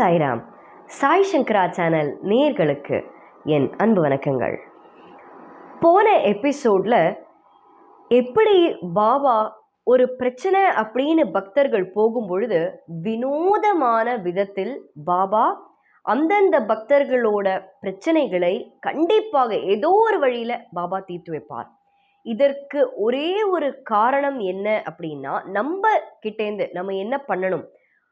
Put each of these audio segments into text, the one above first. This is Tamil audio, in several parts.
சாய்ராம். சாய் சங்கரா சேனல் நேர்களுக்கு என் அன்பு வணக்கங்கள். போன எபிசோடில் எப்படி பாபா ஒரு பிரச்சனை அப்படின்னு பக்தர்கள் போகும் பொழுது வினோதமான விதத்தில் பாபா அந்தந்த பக்தர்களோட பிரச்சனைகளை கண்டிப்பாக ஏதோ ஒரு வழியில் பாபா தீர்த்து வைப்பார். இதற்கு ஒரே ஒரு காரணம் என்ன அப்படின்னா நம்ம கிட்டேந்து நம்ம என்ன பண்ணணும்?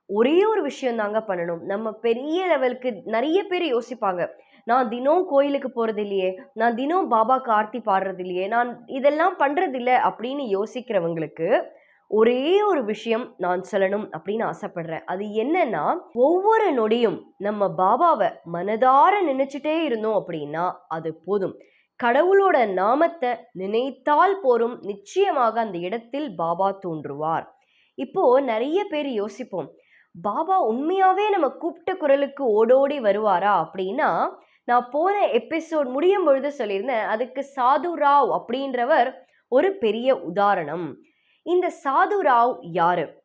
ஒரே ஒரு விஷயம் தாங்க பண்ணணும். நம்ம பெரிய லெவலுக்கு நிறைய பேர் யோசிப்பாங்க. நான் தினம் கோயிலுக்கு போகிறது இல்லையே நான் தினம் பாபா ஆர்த்தி பாடுறது இல்லையே நான் இதெல்லாம் பண்ணுறதில்ல அப்படின்னு யோசிக்கிறவங்களுக்கு ஒரே ஒரு விஷயம் நான் சொல்லணும் அப்படின்னு ஆசைப்படுறேன். அது என்னன்னா ஒவ்வொரு நொடியும் நம்ம பாபாவை மனதார நினைச்சிட்டே இருந்தோம் அப்படின்னா அது போதும். கடவுளோட நாமத்தை நினைத்தால் போரும். நிச்சயமாக அந்த இடத்தில் பாபா தோன்றுவார். இப்போ நிறைய பேர் யோசிப்போம் பாபா உண்மையாகவே நம்ம கூப்பிட்ட குரலுக்கு ஓடோடி வருவாரா அப்படின்னா நான் போன எபிசோட் முடியும் பொழுது சொல்லியிருந்தேன் அதுக்கு சாது ராவ் அப்படின்றவர் ஒரு பெரிய உதாரணம். இந்த சாது ராவ் யாரு?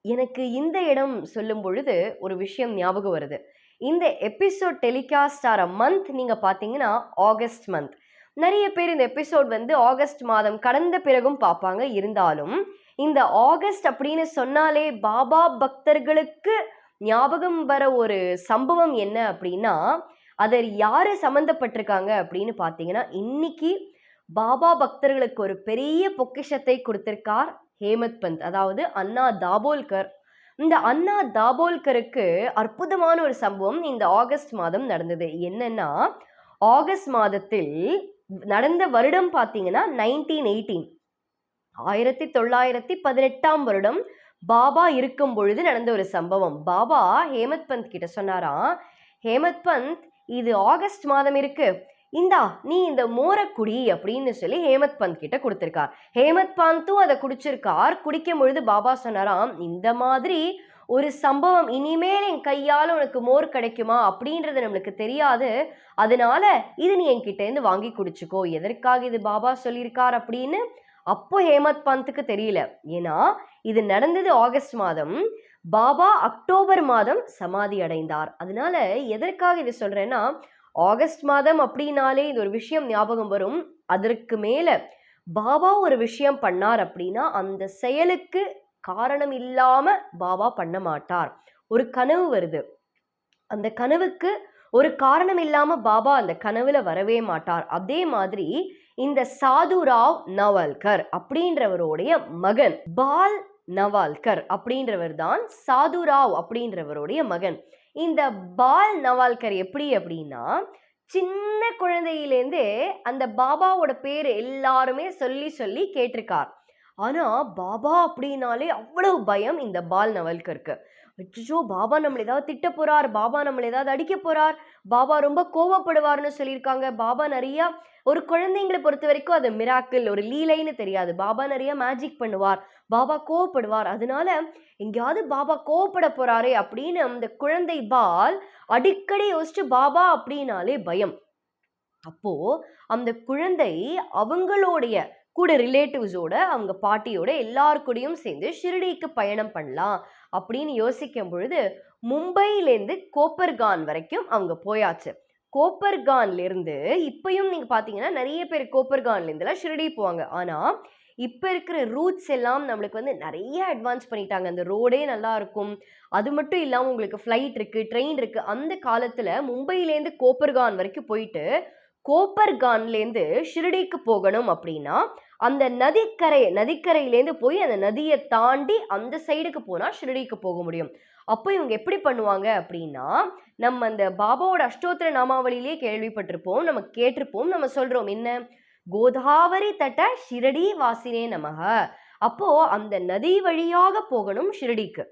எனக்கு இந்த இடம் சொல்லும் பொழுது ஒரு விஷயம் ஞாபகம் வருது. இந்த எபிசோட் டெலிகாஸ்ட் ஆகிற மந்த் நீங்கள் பார்த்தீங்கன்னா ஆகஸ்ட் மந்த் நிறைய பேர் இந்த எபிசோட் வந்து ஆகஸ்ட் மாதம் கடந்த பிறகும் பார்ப்பாங்க. இருந்தாலும் இந்த ஆகஸ்ட் அப்படின்னு சொன்னாலே பாபா பக்தர்களுக்கு ஞாபகம் வர ஒரு சம்பவம் என்ன அப்படின்னா அதில் யார் சம்மந்தப்பட்டிருக்காங்க அப்படின்னு பார்த்தீங்கன்னா இன்னைக்கு பாபா பக்தர்களுக்கு ஒரு பெரிய பொக்கிஷத்தை கொடுத்திருக்கார் ஹேமத் பந்த். அதாவது அண்ணா தாபோல்கர். இந்த அண்ணா தாபோல்கருக்கு அற்புதமான ஒரு சம்பவம் இந்த ஆகஸ்ட் மாதம் நடந்தது. என்னன்னா ஆகஸ்ட் மாதத்தில் நடந்த வருடம் பார்த்தீங்கன்னா நைன்டீன் எயிட்டீன் ஆயிரத்தி தொள்ளாயிரத்தி பதினெட்டாம் வருடம் பாபா இருக்கும் பொழுது நடந்த ஒரு சம்பவம். பாபா ஹேமத் பந்த் கிட்ட சொன்னாராம் ஹேமத் பந்த் இது ஆகஸ்ட் மாதம் இருக்கு. இந்தா நீ இந்த மோரை குடி அப்படின்னு சொல்லி ஹேமத் பந்த் கிட்ட கொடுத்துருக்கார். ஹேமத் பந்தும் அதை குடிச்சிருக்கார். குடிக்கும் பொழுது பாபா சொன்னாராம் இந்த மாதிரி ஒரு சம்பவம் இனிமேல் என் கையால் உனக்கு மோர் கிடைக்குமா? அப்படின்றது நம்மளுக்கு தெரியாது. அதனால இது நீ என்கிட்ட இருந்து வாங்கி குடிச்சுக்கோ. எதற்காக இது பாபா சொல்லியிருக்கார் அப்படின்னு அப்போ ஹேமத் பந்துக்கு தெரியல. ஏன்னா இது நடந்தது ஆகஸ்ட் மாதம். பாபா அக்டோபர் மாதம் சமாதி அடைந்தார். அதனால எதற்காக இது சொல்றேன்னா ஆகஸ்ட் மாதம் அப்படின்னாலே இது ஒரு விஷயம் ஞாபகம் வரும். அதற்கு மேல பாபா ஒரு விஷயம் பண்ணார் அப்படின்னா அந்த செயலுக்கு காரணம் இல்லாம பாபா பண்ண மாட்டார். ஒரு கனவு வருது. அந்த கனவுக்கு ஒரு காரணம் இல்லாம பாபா அந்த கனவுல வரவே மாட்டார். அதே மாதிரி இந்த சாதுராவ் நவால்கர் அப்படின்றவருடைய மகன். பால் நவால்கர் அப்படின்றவர் தான் சாதுராவ் அப்படின்றவருடைய மகன். இந்த பால் நவால்கர் எப்படி அப்படின்னா சின்ன குழந்தையிலேருந்தே அந்த பாபாவோட பேர் எல்லாருமே சொல்லி சொல்லி கேட்டிருக்கார். ஆனால் பாபா அப்படின்னாலே அவ்வளவு பயம் இந்த பால் நவல்கருக்கு. அச்சோ பாபா நம்மளை ஏதாவது திட்ட போகிறார் பாபா நம்மளை ஏதாவது அடிக்க போகிறார் பாபா ரொம்ப கோவப்படுவார்னு சொல்லியிருக்காங்க. பாபா நிறையா ஒரு குழந்தைங்களை பொறுத்த வரைக்கும் அது மிராக்கிள் ஒரு லீலைன்னு தெரியாது. பாபா நிறைய மேஜிக் பண்ணுவார். பாபா கோவப்படுவார். அதனால எங்கேயாவது பாபா கோவப்பட போகிறாரே அப்படின்னு அந்த குழந்தை பால் அடிக்கடி யோசிச்சு பாபா அப்படின்னாலே பயம். அப்போது அந்த குழந்தை அவங்களுடைய கூட ரிலேட்டிவ்ஸோட அவங்க பாட்டியோட எல்லார் கூடயும் சேர்ந்து ஷிரடிக்கு பயணம் பண்ணலாம் அப்படின்னு யோசிக்கும் பொழுது மும்பையிலேருந்து கோப்பர்கான் வரைக்கும் அவங்க போயாச்சு. கோப்பர்கான்லேருந்து இப்பயும் நீங்கள் பார்த்தீங்கன்னா நிறைய பேர் கோப்பர்கான்லேருந்துலாம் ஷிரடி போவாங்க. ஆனால் இப்போ இருக்கிற ரூட்ஸ் எல்லாம் நம்மளுக்கு வந்து நிறைய அட்வான்ஸ் பண்ணிட்டாங்க. அந்த ரோடே நல்லா இருக்கும் அது மட்டும் இல்லாமல் உங்களுக்கு ஃப்ளைட் இருக்குது ட்ரெயின் இருக்குது அந்த காலத்தில் மும்பையிலேருந்து கோப்பர்கான் வரைக்கும் போயிட்டு கோப்பர்கான்லேருந்து ஷிரடிக்கு போகணும் அப்படின்னா அந்த நதிக்கரை நதிக்கரையிலேருந்து போய் அந்த நதியை தாண்டி அந்த சைடுக்கு போனால் ஷிரடிக்கு போக முடியும். அப்போ இவங்க எப்படி பண்ணுவாங்க அப்படின்னா நம்ம அந்த பாபாவோட அஷ்டோத்திர நாமாவளியிலே கேள்விப்பட்டிருப்போம் நம்ம கேட்டிருப்போம் நம்ம சொல்கிறோம் என்ன? கோதாவரி தட்ட ஷிரடி வாசினே நமக. அப்போ அந்த நதி வழியாக போகணும் ஷிரடிக்கு.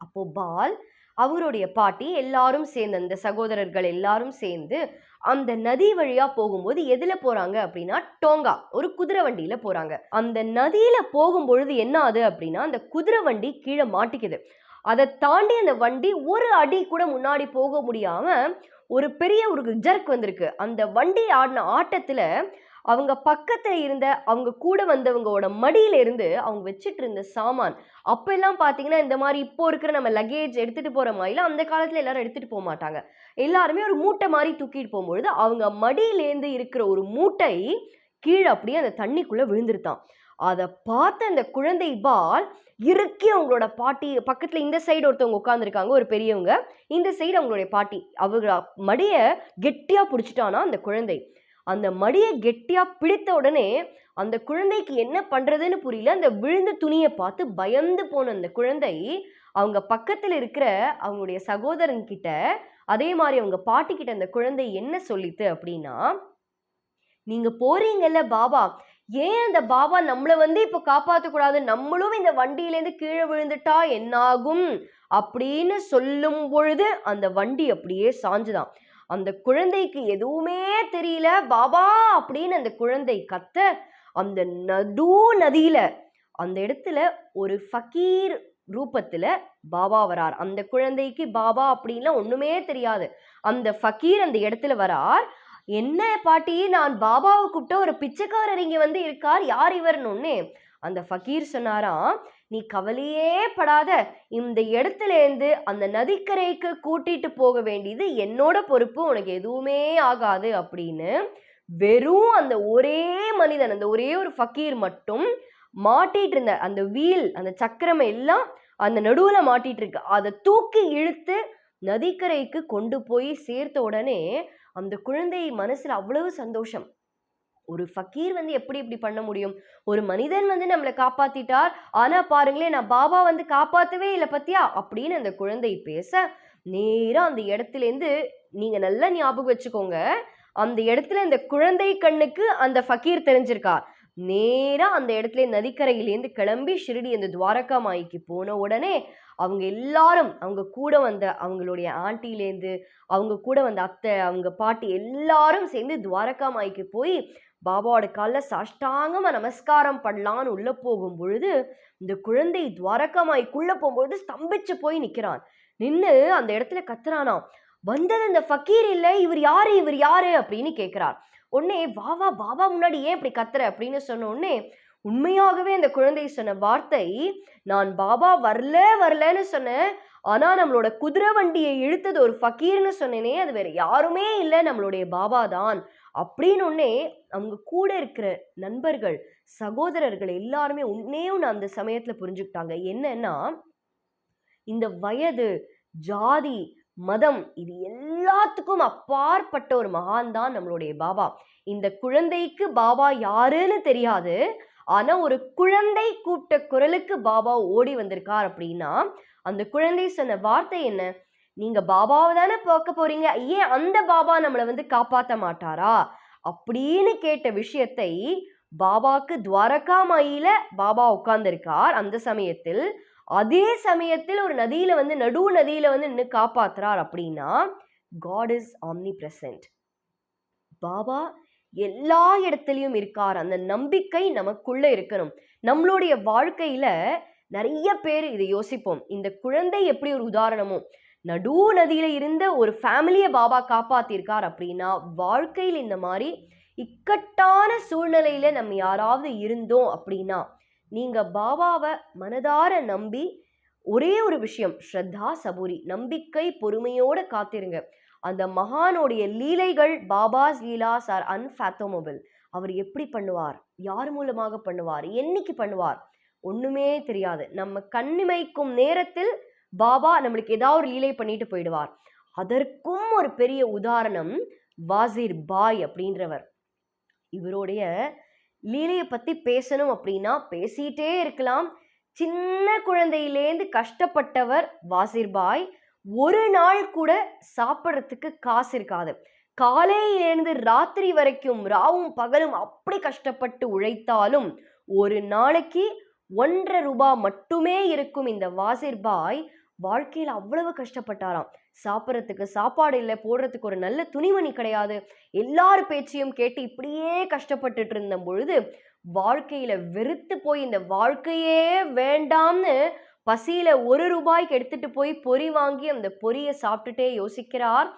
அப்போ பால் அவருடைய பாட்டி எல்லாரும் சேர்ந்து அந்த சகோதரர்கள் எல்லாரும் சேர்ந்து அந்த நதி வழியா போகும்போது எதுல போறாங்க அப்படின்னா டோங்கா ஒரு குதிரை வண்டியில போறாங்க. அந்த நதியில போகும்பொழுது என்ன ஆகுது அப்படின்னா அந்த குதிரை வண்டி கீழே மாட்டிக்குது. அதை தாண்டி அந்த வண்டி ஒரு அடி கூட முன்னாடி போக முடியாம ஒரு பெரிய ஒரு ஜர்க் வந்திருக்கு. அந்த வண்டி ஆடின ஆட்டத்துல அவங்க பக்கத்தில் இருந்த அவங்க கூட வந்தவங்களோட மடியிலிருந்து அவங்க வச்சுட்டு இருந்த சாமான். அப்போல்லாம் பார்த்தீங்கன்னா இந்த மாதிரி இப்போ இருக்கிற நம்ம லக்கேஜ் எடுத்துகிட்டு போகிற மாதிரிலாம் அந்த காலத்தில் எல்லாரும் எடுத்துகிட்டு போக மாட்டாங்க. எல்லாருமே ஒரு மூட்டை மாதிரி தூக்கிட்டு போகும்பொழுது அவங்க மடியிலேருந்து இருக்கிற ஒரு மூட்டை கீழே அப்படியே அந்த தண்ணிக்குள்ளே விழுந்துருத்தான் அதை பார்த்த அந்த குழந்தை பால் இறுக்கி அவங்களோட பாட்டி பக்கத்தில் இந்த சைடு ஒருத்தவங்க உட்காந்துருக்காங்க ஒரு பெரியவங்க. இந்த சைடு அவங்களுடைய பாட்டி. அவங்க மடியை கெட்டியாக பிடிச்சிட்டானா அந்த குழந்தை. அந்த மடியை கெட்டியாக பிடித்த உடனே அந்த குழந்தைக்கு என்ன பண்ணுறதுன்னு புரியல. அந்த விழுந்த துணியை பார்த்து பயந்து போன அந்த குழந்தை அவங்க பக்கத்தில் இருக்கிற அவங்களுடைய சகோதரன் கிட்ட அதே மாதிரி அவங்க பாட்டி கிட்ட அந்த குழந்தை என்ன சொல்லித்து அப்படின்னா நீங்கள் போறீங்கல்ல பாபா ஏன் அந்த பாபா நம்மளை வந்து இப்போ காப்பாற்றக்கூடாது நம்மளும் இந்த வண்டியிலேருந்து கீழே விழுந்துட்டா என்னாகும்? அப்படின்னு சொல்லும் பொழுது அந்த வண்டி அப்படியே சாஞ்சுதான். அந்த குழந்தைக்கு எதுவுமே தெரியல பாபா அப்படின்னு அந்த குழந்தை கத்த அந்த நடு நதியில அந்த இடத்துல ஒரு ஃபக்கீர் ரூபத்துல பாபா வரார். அந்த குழந்தைக்கு பாபா அப்படின்லாம் ஒண்ணுமே தெரியாது. அந்த ஃபக்கீர் அந்த இடத்துல வரார். என்ன பாட்டி நான் பாபாவை கூப்பிட்ட ஒரு பிச்சைக்காரர் இங்க வந்து இருக்கார் யார் இவர்னு? ஒன்று அந்த ஃபக்கீர் சொன்னாராம் நீ கவலையே படாத. இந்த இடத்துலேருந்து அந்த நதிக்கரைக்கு கூட்டிட்டு போக வேண்டியது என்னோட பொறுப்பு. உனக்கு எதுவுமே ஆகாது அப்படின்னு வெறும் அந்த ஒரே மனிதன் அந்த ஒரே ஒரு ஃபக்கீர் மட்டும் மாட்டிட்டு இருந்த அந்த வீல் அந்த சக்கரம் எல்லாம் அந்த நடுவில் மாட்டிட்டு இருக்கு. அதை தூக்கி இழுத்து நதிக்கரைக்கு கொண்டு போய் சேர்த்த உடனே அந்த குழந்தை மனசில் அவ்வளவு சந்தோஷம். ஒரு ஃபக்கீர் வந்து எப்படி இப்படி பண்ண முடியும்? ஒரு மனிதன் வந்து நம்மளை காப்பாத்திட்டார் ஆனா பாருங்களேன் நான் பாபா வந்து காப்பாத்தவே இல்லை பத்தியா? அப்படின்னு அந்த குழந்தை பேச நேரா அந்த இடத்துலேருந்து நீங்கள் நீங்க நல்லா ஞாபகம் வச்சுக்கோங்க அந்த இடத்துல இந்த குழந்தை கண்ணுக்கு அந்த ஃபக்கீர் தெரிஞ்சிருக்கார் நேரா அந்த இடத்துல நதிக்கரையிலேருந்து கிளம்பி ஷிரடி அந்த துவாரகா மாய்க்கு போன உடனே அவங்க எல்லாரும் அவங்க கூட வந்த அவங்களுடைய ஆண்டிலேருந்து அவங்க கூட வந்த அத்தை அவங்க பாட்டி எல்லாரும் சேர்ந்து துவாரகா மாய்க்கு போய் பாபாவோட காலில் சஷ்டாங்கமாக நமஸ்காரம் பண்ணலான்னு உள்ளே போகும் பொழுது இந்த குழந்தை துவாரகமாய்க்குள்ளே போகும்பொழுது போகும்போது ஸ்தம்பிச்சு போய் நிற்கிறான் நின்று அந்த இடத்துல கத்துறானாம். வந்தது இந்த ஃபக்கீர் இல்லை இவர் யாரு இவர் யாரு? அப்படின்னு கேட்கிறார் உடனே வா வா பாபா முன்னாடி ஏன் இப்படி கத்துற? அப்படின்னு சொன்ன உடனே உண்மையாகவே அந்த குழந்தை சொன்ன வார்த்தை நான் பாபா வரல வரலன்னு சொன்னேன். ஆனால் நம்மளோட குதிரை வண்டியை இழுத்தது ஒரு ஃபக்கீர்னு சொன்னேனே அது வேற யாருமே இல்லை நம்மளுடைய பாபா தான். அப்படின்னு அவங்க கூட இருக்கிற நண்பர்கள் சகோதரர்கள் எல்லாருமே உன்னே ஒன்று அந்த சமயத்தில் புரிஞ்சுக்கிட்டாங்க. என்னன்னா இந்த வயது ஜாதி மதம் இது எல்லாத்துக்கும் அப்பாற்பட்ட ஒரு மகான் தான் நம்மளுடைய பாபா. இந்த குழந்தைக்கு பாபா யாருன்னு தெரியாது. ஆனா ஒரு குழந்தை கூப்பிட்ட குரலுக்கு பாபா ஓடி வந்திருக்கார் அப்படின்னா அந்த குழந்தை சொன்ன வார்த்தை என்ன? நீங்க பாபாவை தானே பார்க்க போறீங்க? ஏன் அந்த பாபா நம்மளை வந்து காப்பாத்த மாட்டாரா? அப்படின்னு கேட்ட விஷயத்தை பாபாக்கு துவாரகா மாயில பாபா உட்கார்ந்திருக்கார். அந்த சமயத்தில் அதே சமயத்தில் ஒரு நதியில வந்து நடு நதியில வந்து நின்று காப்பாத்துறார் அப்படின்னா God is omnipresent Baba எல்லா இடத்துலையும் இருக்கார். அந்த நம்பிக்கை நமக்குள்ள இருக்கணும். நம்மளுடைய வாழ்க்கையில நிறைய பேர் இதை யோசிப்போம். இந்த குழந்தை எப்படி ஒரு உதாரணமோ நடு நதியில் இருந்த ஒரு ஃபேமிலியை பாபா காப்பாத்திருக்கார் அப்படின்னா வாழ்க்கையில் இந்த மாதிரி இக்கட்டான சூழ்நிலையில் நம்ம யாராவது இருந்தோம் அப்படின்னா நீங்கள் பாபாவை மனதார நம்பி ஒரே ஒரு விஷயம் ஸ்ரத்தா சபூரி நம்பிக்கை பொறுமையோடு காத்திருங்க. அந்த மகானுடைய லீலைகள் பாபாஸ் லீலாஸ் ஆர் அன்ஃபேத்தோமபிள் அவர் எப்படி பண்ணுவார்? யார் மூலமாக பண்ணுவார்? என்னைக்கு பண்ணுவார்? ஒன்றுமே தெரியாது. நம்ம கண்ணிமைக்கும் நேரத்தில் பாபா நம்மளுக்கு ஏதாவது ஒரு லீலை பண்ணிட்டு போயிடுவார். அதற்கும் ஒரு பெரிய உதாரணம் வாசிர் பாய் அப்படின்றவர். இவருடைய லீலையை பற்றி பேசணும் அப்படின்னா பேசிட்டே இருக்கலாம். சின்ன குழந்தையிலேந்து கஷ்டப்பட்டவர் வாசிர் பாய். ஒரு நாள் கூட சாப்பிட்றதுக்கு காசு இருக்காது. காலையிலேருந்து ராத்திரி வரைக்கும் ராவும் பகலும் அப்படி கஷ்டப்பட்டு உழைத்தாலும் ஒரு நாளைக்கு ஒன்றரை ரூபாய் மட்டுமே இருக்கும் இந்த வாசிர் பாய். வாழ்க்கையில் அவ்வளவு கஷ்டப்பட்டாராம். சாப்பிட்றதுக்கு சாப்பாடு இல்லை போடுறதுக்கு ஒரு நல்ல துணிமணி கிடையாது. எல்லார் பேச்சையும் கேட்டு இப்படியே கஷ்டப்பட்டுட்டு இருந்த பொழுது வாழ்க்கையில வெறுத்து போய் இந்த வாழ்க்கையே வேண்டாம்னு பசியில ஒரு ரூபாய்க்கு எடுத்துட்டு போய் பொறி வாங்கி அந்த பொரியை சாப்பிட்டுட்டே யோசிக்கிறார்.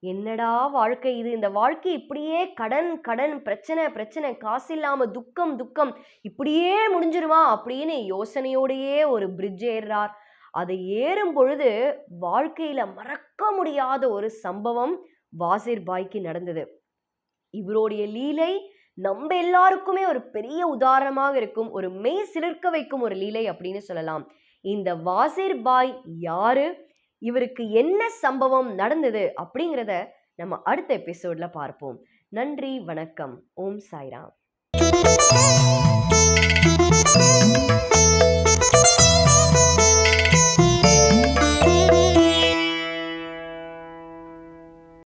என்னடா வாழ்க்கை இது? இந்த வாழ்க்கை இப்படியே கடன் கடன் பிரச்சனை பிரச்சனை காசு இல்லாம துக்கம் துக்கம் இப்படியே முடிஞ்சிருமா? அப்படின்னு யோசனையோடையே ஒரு பிரிட்ஜ் ஏறுறார். அது ஏறும் பொழுது வாழ்க்கையில் மறக்க முடியாத ஒரு சம்பவம் வாசிர் பாய்க்கு நடந்தது. இவருடைய லீலை நம்ம எல்லாருக்குமே ஒரு பெரிய உதாரணமாக இருக்கும் ஒரு மெய் சிலிர்க்க வைக்கும் ஒரு லீலை அப்படின்னு சொல்லலாம். இந்த வாசிர் பாய் யாரு? இவருக்கு என்ன சம்பவம் நடந்தது? அப்படிங்கிறத நம்ம அடுத்த எபிசோட்ல பார்ப்போம். நன்றி வணக்கம். ஓம் சாய்ராம்.